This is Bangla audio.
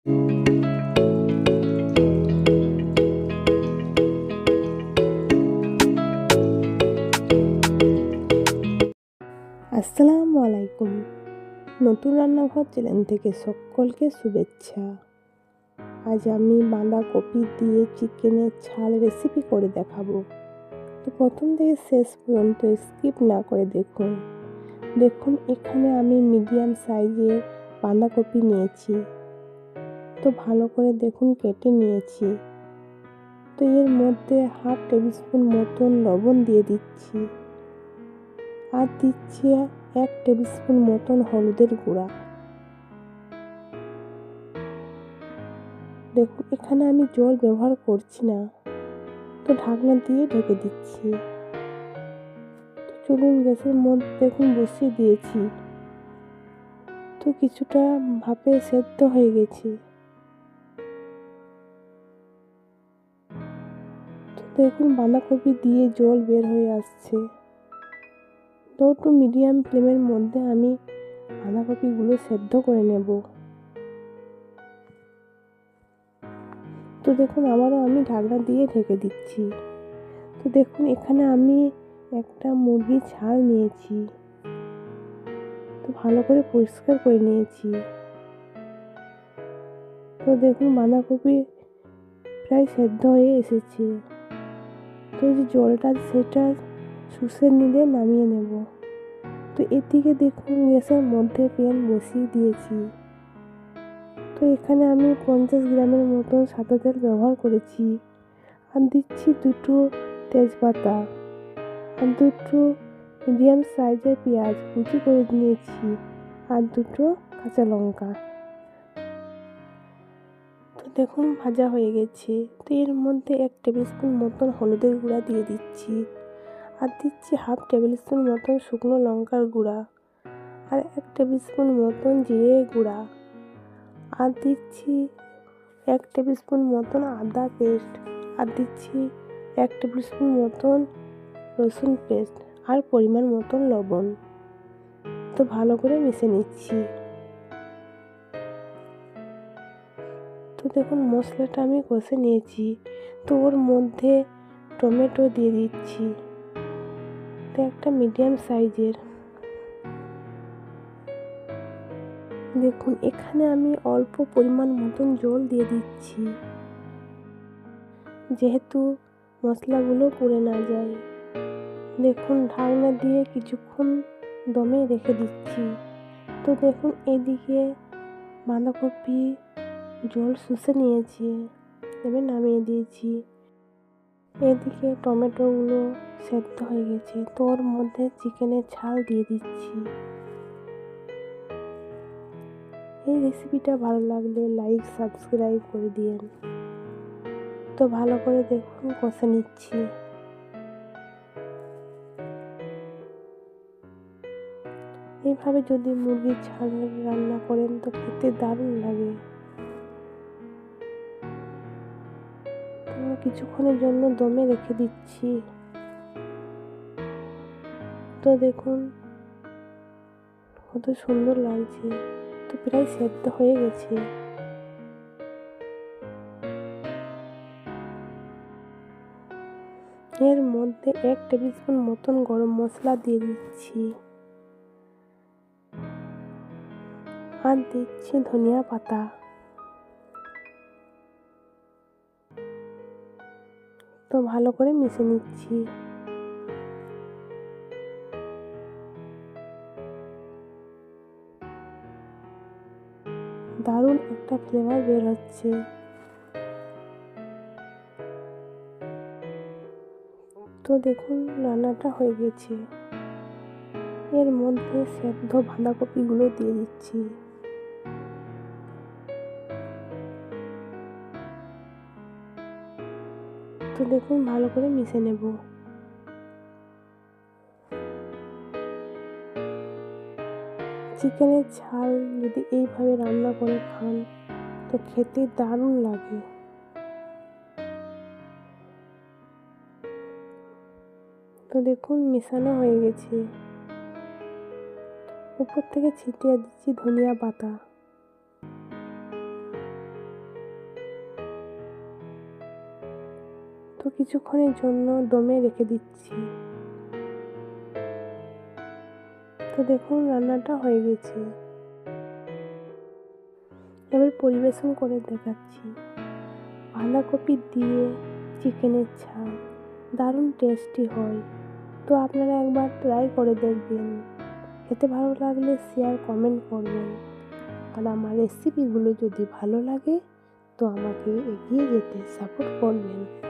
আসসালামু আলাইকুম। নতুন রান্নাঘর চ্যানেল থেকে সকলকে শুভেচ্ছা। আজ আমি বাঁধাকপি দিয়ে চিকেনের ছাল রেসিপি করে দেখাবো। তো প্রথম থেকে শেষ পর্যন্ত স্কিপ না করে দেখুন। দেখুন, এখানে আমি মিডিয়াম সাইজের বাঁধাকপি নিয়েছি। তো ভালো করে দেখুন, কেটে নিয়েছি। তো এর মধ্যে হাফ টেবিল স্পুন মতন লবণ দিয়ে দিচ্ছি। আর দিচ্ছি এক টেবিল স্পুন মতন হলুদের গুঁড়া। দেখুন, এখানে আমি জল ব্যবহার করছি না। তো ঢাকনা দিয়ে ঢেকে দিচ্ছি। তো চলুন, গ্যাসের মধ্যে দেখুন, বসিয়ে দিয়েছি। তো কিছুটা ভাপে সেদ্ধ হয়ে গেছে। দেখুন, বাঁধাকপি দিয়ে জল বের হয়ে আসছে। লো টু মিডিয়াম ফ্লেমের মধ্যে আমি বাঁধাকপিগুলো সেদ্ধ করে নেব। তো দেখুন, আবারও আমি ঢাকনা দিয়ে ঢেকে দিচ্ছি। তো দেখুন, এখানে আমি একটা মুরগির ছাল নিয়েছি। তো ভালো করে পরিষ্কার করে নিয়েছি। তো দেখুন, বাঁধাকপি প্রায় সেদ্ধ হয়ে এসেছে। তো যে জলটা সেটা শুষে নিলে নামিয়ে নেব। তো এদিকে দেখুন গ্যাসের মধ্যে প্যান বসিয়ে দিয়েছি। তো এখানে আমি পঞ্চাশ গ্রামের মতো সাদা তেল ব্যবহার করেছি। আর দিচ্ছি দুটো তেজপাতা। আর দুটো মিডিয়াম সাইজের পেঁয়াজ কুচি করে নিয়েছি। আর দুটো কাঁচা লঙ্কা। তো দেখুন, ভাজা হয়ে গেছে। তো এর মধ্যে এক টেবিল স্পুন মতন হলুদের গুঁড়া দিয়ে দিচ্ছি। আর দিচ্ছি হাফ টেবিল স্পুন মতন শুকনো লঙ্কার গুঁড়া। আর এক টেবিল স্পুন মতন জিরে গুঁড়া। আর দিচ্ছি এক টেবিল স্পুন মতন আদা পেস্ট। আর দিচ্ছি এক টেবিল স্পুন মতন রসুন পেস্ট। আর পরিমাণ মতন লবণ। তো ভালো করে মিশে নিচ্ছি। তো দেখুন মশলাটা আমি কষে নিয়েছি। তো ওর মধ্যে টমেটো দিয়ে দিচ্ছি। তো একটা মিডিয়াম সাইজের। দেখুন, এখানে আমি অল্প পরিমাণ মতন জল দিয়ে দিচ্ছি। যেহেতু মশলাগুলো পুড়ে না যায়। দেখুন, ঢাকনা দিয়ে কিছুক্ষণ দমে রেখে দিচ্ছি। তো দেখুন, এদিকে বাঁধাকপি জল শুষে নিয়েছি, এবার নামিয়ে দিয়েছি। এদিকে টমেটোগুলো সেদ্ধ হয়ে গেছে, তো ওর মধ্যে চিকেনের ছাল দিয়ে দিচ্ছি। এই রেসিপিটা ভালো লাগলে লাইক সাবস্ক্রাইব করে দিয়েন। তো ভালো করে দেখুন, কষে নিচ্ছি। এইভাবে যদি মুরগির ছাল রান্না করেন, তো খেতে দারুণ লাগে। তো কিছুক্ষণের জন্য দমে রেখে দিচ্ছি। তো দেখুন, কত সুন্দর লাগছে। তো প্রায় সেদ্ধ হয়ে গেছে। এর মধ্যে এক টেবিল স্পুন মতন গরম মশলা দিয়ে দিচ্ছি। আর দিচ্ছি ধনিয়া পাতা। তো ভালো করে মিশে নিচ্ছি। দারুণ একটা ফ্লেভার বের হচ্ছে। তো দেখুন, রান্নাটা হয়ে গেছে। এর মধ্যে সেদ্ধ বাঁধাকপিগুলো দিয়ে দিচ্ছি। তো দেখুন, ভালো করে মিশে নেব। চিকেনের ঝাল যদি এইভাবে রান্না করে খান, তো খেতে দারুণ লাগে। তো দেখুন, মেশানো হয়ে গেছে। উপর থেকে ছিটিয়ে দিচ্ছি ধনিয়া পাতা। কিছুক্ষণের জন্য দমে রেখে দিচ্ছি। তো দেখুন, রান্নাটা হয়ে গেছে। এবার পরিবেশন করে দেখাচ্ছি। বাঁধাকপি দিয়ে চিকেনের ঝাল, দারুণ টেস্টি হয়। তো আপনারা একবার ট্রাই করে দেখবেন। খেতে ভালো লাগলে শেয়ার কমেন্ট করবেন। আর আমার রেসিপিগুলো যদি ভালো লাগে, তো আমাকে এগিয়ে যেতে সাপোর্ট করবেন।